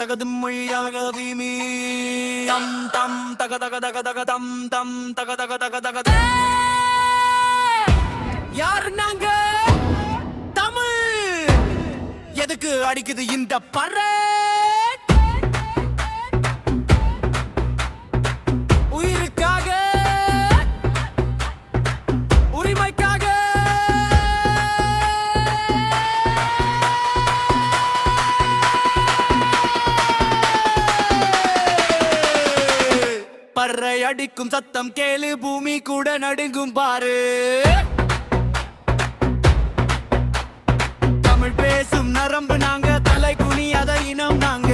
தகதும் மொழியாக வீமி தம் தம் தக தக தக தக தம் தம் தக தக தக தக யார் நாங்க தமிழ். எதுக்கு அடிக்குது இந்த பறை பறை அடிக்கும் சத்தம் கேளு பூமி கூட நடுங்கும் பாரு. தமிழ் பேசும் நரம்பு நாங்க தலை குனி குனியாத இனம் நாங்க.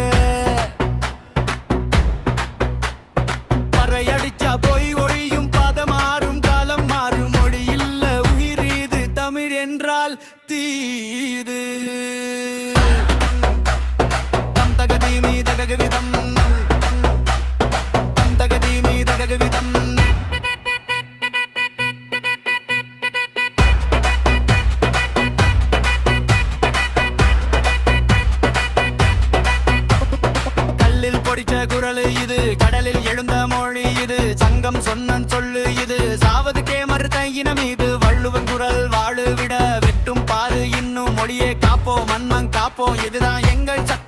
பறை அடிச்சா போய் ஒழியும் பாதம் மாறும் காலம் மாறும். மொழி இல்ல உயிர் இது தமிழ் என்றால் தீது. கல்லில் பொடிச்ச குரல் இது கடலில் எழுந்த மொழி இது சங்கம் சொன்னன் சொல்லு இது. சாவதுக்கே மறுத்த இனம் இது வள்ளுவன் குரல் வாழுவிட வெட்டும் பாரு இன்னும் மொழியே காப்போம் மண்மங் காப்போம் இதுதான் எங்கள் சத்தியம்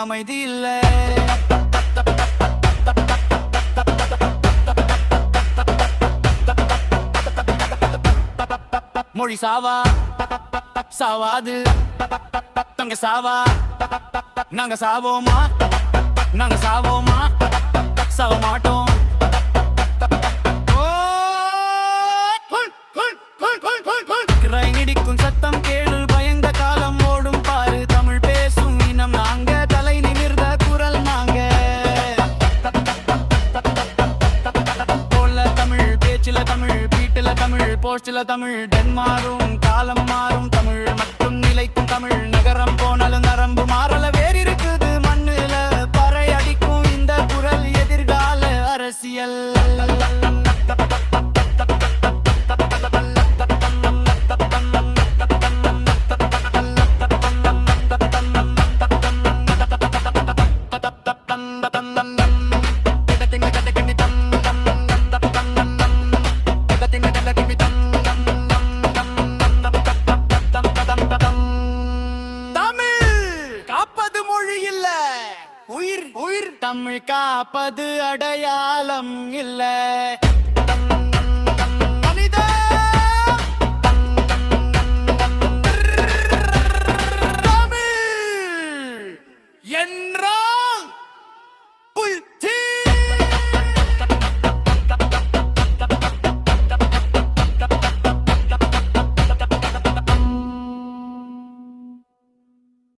அமைதி இல்லை மொழி சாவா சாவாது. தங்க சாவா நாங்க சாவோமா? நாங்க சாவோமா? சாவ மாட்டோம் போஸ்டில தமிழ் தென் மாறும் காலம் மாறும் தமிழ். உயிர் உயிர். தமிழ் காப்பது அடையாளம் இல்ல. என்ற